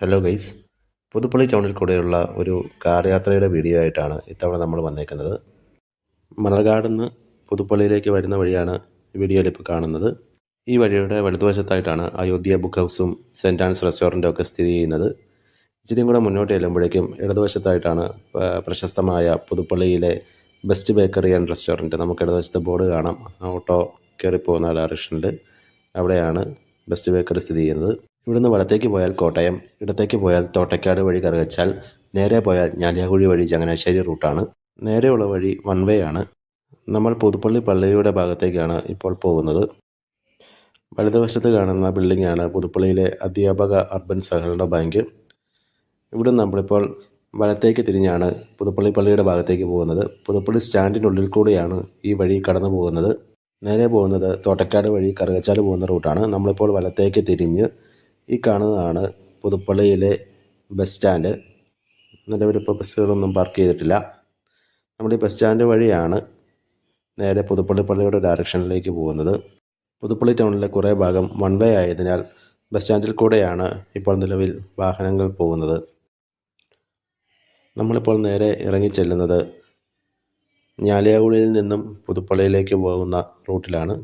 Hello guys Puthuppally ടൗണിൽ കൂടെയുള്ള ഒരു കാർ യാത്രയുടെ വീഡിയോ ആയിട്ടാണ് ഇത്തവണ നമ്മൾ വന്നേക്കുന്നത്. മണർകാട് നിന്ന് പുതുപ്പള്ളിയിലേക്ക് വരുന്ന വഴിയാണ് വീഡിയോയിൽ ഇപ്പോൾ കാണുന്നത്. ഈ വഴിയുടെ വലതുവശത്തായിട്ടാണ് അയോധ്യ ബുക്ക് ഹൗസും സെന്റ് ആൻസ് റെസ്റ്റോറന്റും ഒക്കെ സ്ഥിതി ചെയ്യുന്നത്. ഇച്ചിരിയും കൂടെ മുന്നോട്ട് ചെല്ലുമ്പോഴേക്കും ഇടതുവശത്തായിട്ടാണ് പ്രശസ്തമായ പുതുപ്പള്ളിയിലെ ബെസ്റ്റ് ബേക്കറി ആൻഡ് റെസ്റ്റോറന്റ് നമുക്ക് ഇടതുവശത്ത് ബോർഡ് കാണാം. ഓട്ടോ കയറി പോകുന്ന ഡയറക്ഷനിൽ അവിടെയാണ് ബെസ്റ്റ് ബേക്കറി സ്ഥിതി ചെയ്യുന്നത്. ഇവിടുന്ന് വലത്തേക്ക് പോയാൽ കോട്ടയം ഇടത്തേക്ക് പോയാൽ തോട്ടയ്ക്കാട് വഴി കറുകച്ചാൽ നേരെ പോയാൽ ഞാലിയാകുഴി വഴി ചങ്ങനാശ്ശേരി റൂട്ടാണ് നേരെയുള്ള വഴി വൺ വേ ആണ്. നമ്മൾ പുതുപ്പള്ളി പള്ളിയുടെ ഭാഗത്തേക്കാണ് ഇപ്പോൾ പോകുന്നത്. വലതുവശത്ത് കാണുന്ന ബിൽഡിംഗാണ് പുതുപ്പള്ളിയിലെ അധ്യാപക അർബൻ സഹകരണ ബാങ്ക് ഇവിടെ നമ്മളിപ്പോൾ വലത്തേക്ക് തിരിഞ്ഞാണ് പുതുപ്പള്ളി പള്ളിയുടെ ഭാഗത്തേക്ക് പോകുന്നത്. പുതുപ്പള്ളി സ്റ്റാൻഡിനുള്ളിൽ കൂടിയാണ് ഈ വഴി കടന്നു പോകുന്നത്. നേരെ പോകുന്നത് തോട്ടക്കാട് വഴി കറുകച്ചാൽ പോകുന്ന റൂട്ടാണ് നമ്മളിപ്പോൾ വലത്തേക്ക് തിരിഞ്ഞ് ഈ കാണുന്നതാണ് പുതുപ്പള്ളിയിലെ ബസ് സ്റ്റാൻഡ്. നിലവിലിപ്പോൾ ബസ്സുകളൊന്നും പാർക്ക് ചെയ്തിട്ടില്ല. നമ്മൾ ഈ ബസ് സ്റ്റാൻഡ് വഴിയാണ് നേരെ പുതുപ്പള്ളി പള്ളിയുടെ ഡയറക്ഷനിലേക്ക് പോകുന്നത്. പുതുപ്പള്ളി ടൗണിലെ കുറേ ഭാഗം വൺ വേ ആയതിനാൽ ബസ് സ്റ്റാൻഡിൽ കൂടെയാണ് ഇപ്പോൾ നിലവിൽ വാഹനങ്ങൾ പോകുന്നത്. നമ്മളിപ്പോൾ നേരെ ഇറങ്ങി ചെല്ലുന്നത് ഞാലിയാകുഴിയിൽ നിന്നും പുതുപ്പള്ളിയിലേക്ക് പോകുന്ന റൂട്ടിലാണ്.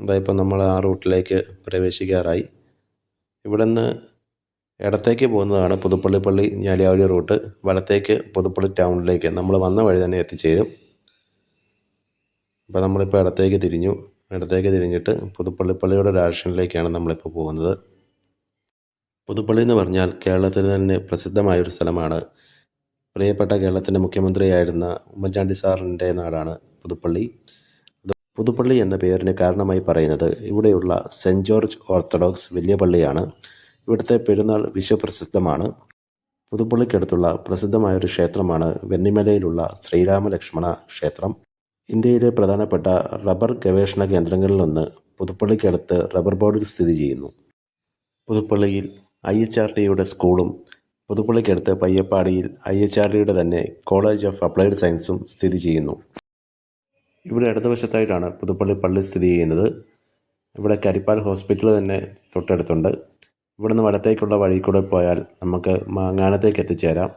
അതായപ്പോൾ നമ്മൾ ആ റൂട്ടിലേക്ക് പ്രവേശിക്കാറായി. ഇവിടെ നിന്ന് ഇടത്തേക്ക് പോകുന്നതാണ് പുതുപ്പള്ളി പള്ളി ഞാലിയാവഴി റൂട്ട്. വലത്തേക്ക് പുതുപ്പള്ളി ടൗണിലേക്ക്. നമ്മൾ വന്ന വഴി തന്നെ എത്തിച്ചേരും. അപ്പോൾ നമ്മളിപ്പോൾ ഇടത്തേക്ക് തിരിഞ്ഞു. ഇടത്തേക്ക് തിരിഞ്ഞിട്ട് പുതുപ്പള്ളി പള്ളിയുടെ ഡയറക്ഷനിലേക്കാണ് നമ്മളിപ്പോൾ പോകുന്നത്. പുതുപ്പള്ളി എന്ന് പറഞ്ഞാൽ കേരളത്തിൽ തന്നെ പ്രസിദ്ധമായൊരു സ്ഥലമാണ്. പ്രിയപ്പെട്ട കേരളത്തിന്റെ മുഖ്യമന്ത്രിയായിരുന്ന ഉമ്മൻചാണ്ടി സാറിന്റെ നാടാണ് പുതുപ്പള്ളി. പുതുപ്പള്ളി എന്ന പേരിന് കാരണമായി പറയുന്നത് ഇവിടെയുള്ള സെന്റ് ജോർജ് ഓർത്തഡോക്സ് വലിയ പള്ളിയാണ്. ഇവിടുത്തെ പെരുന്നാൾ വിശ്വപ്രസിദ്ധമാണ്. പുതുപ്പള്ളിക്കടുത്തുള്ള പ്രസിദ്ധമായൊരു ക്ഷേത്രമാണ് വെന്നിമലയിലുള്ള ശ്രീരാമലക്ഷ്മണ ക്ഷേത്രം. ഇന്ത്യയിലെ പ്രധാനപ്പെട്ട റബ്ബർ ഗവേഷണ കേന്ദ്രങ്ങളിലൊന്ന് പുതുപ്പള്ളിക്കടുത്ത് റബ്ബർ ബോർഡിൽ സ്ഥിതി ചെയ്യുന്നു. പുതുപ്പള്ളിയിൽ ഐ എച്ച് ആർ ടിയുടെ സ്കൂളും പുതുപ്പള്ളിക്കടുത്ത് പയ്യപ്പാടിയിൽ ഐ എച്ച് ആർ ടിയുടെ തന്നെ കോളേജ് ഓഫ് അപ്ലൈഡ് സയൻസും സ്ഥിതി ചെയ്യുന്നു. ഇവിടെ ഇടതുവശത്തായിട്ടാണ് പുതുപ്പള്ളി പള്ളി സ്ഥിതി ചെയ്യുന്നത്. ഇവിടെ കരിപ്പാൽ ഹോസ്പിറ്റൽ തന്നെ തൊട്ടടുത്തുണ്ട്. ഇവിടെ നിന്ന് വലത്തേക്കുള്ള വഴി കൂടെ പോയാൽ നമുക്ക് മാങ്ങാനത്തേക്ക് എത്തിച്ചേരാം.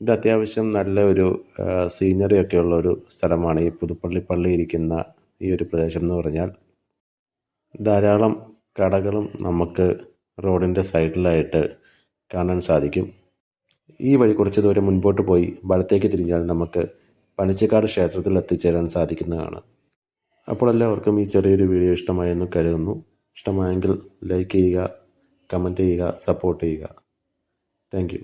ഇത് അത്യാവശ്യം നല്ല ഒരു സീനറി ഒക്കെ ഉള്ള ഒരു സ്ഥലമാണ് ഈ പുതുപ്പള്ളി പള്ളി ഇരിക്കുന്ന ഈ ഒരു പ്രദേശം എന്ന് പറഞ്ഞാൽ. ധാരാളം കടകളും നമുക്ക് റോഡിന്റെ സൈഡിലായിട്ട് കാണാൻ സാധിക്കും. ഈ വഴി കുറച്ച് ദൂരം മുൻപോട്ട് പോയി വലത്തേക്ക് തിരിഞ്ഞാൽ നമുക്ക് പനച്ചിക്കാട് ക്ഷേത്രത്തിൽ എത്തിച്ചേരാൻ സാധിക്കുന്നതാണ്. അപ്പോൾ എല്ലാവർക്കും ഈ ചെറിയൊരു വീഡിയോ ഇഷ്ടമായെന്ന് കരുതുന്നു. ഇഷ്ടമായെങ്കിൽ ലൈക്ക് ചെയ്യുക കമന്റ് ചെയ്യുക സപ്പോർട്ട് ചെയ്യുക. താങ്ക്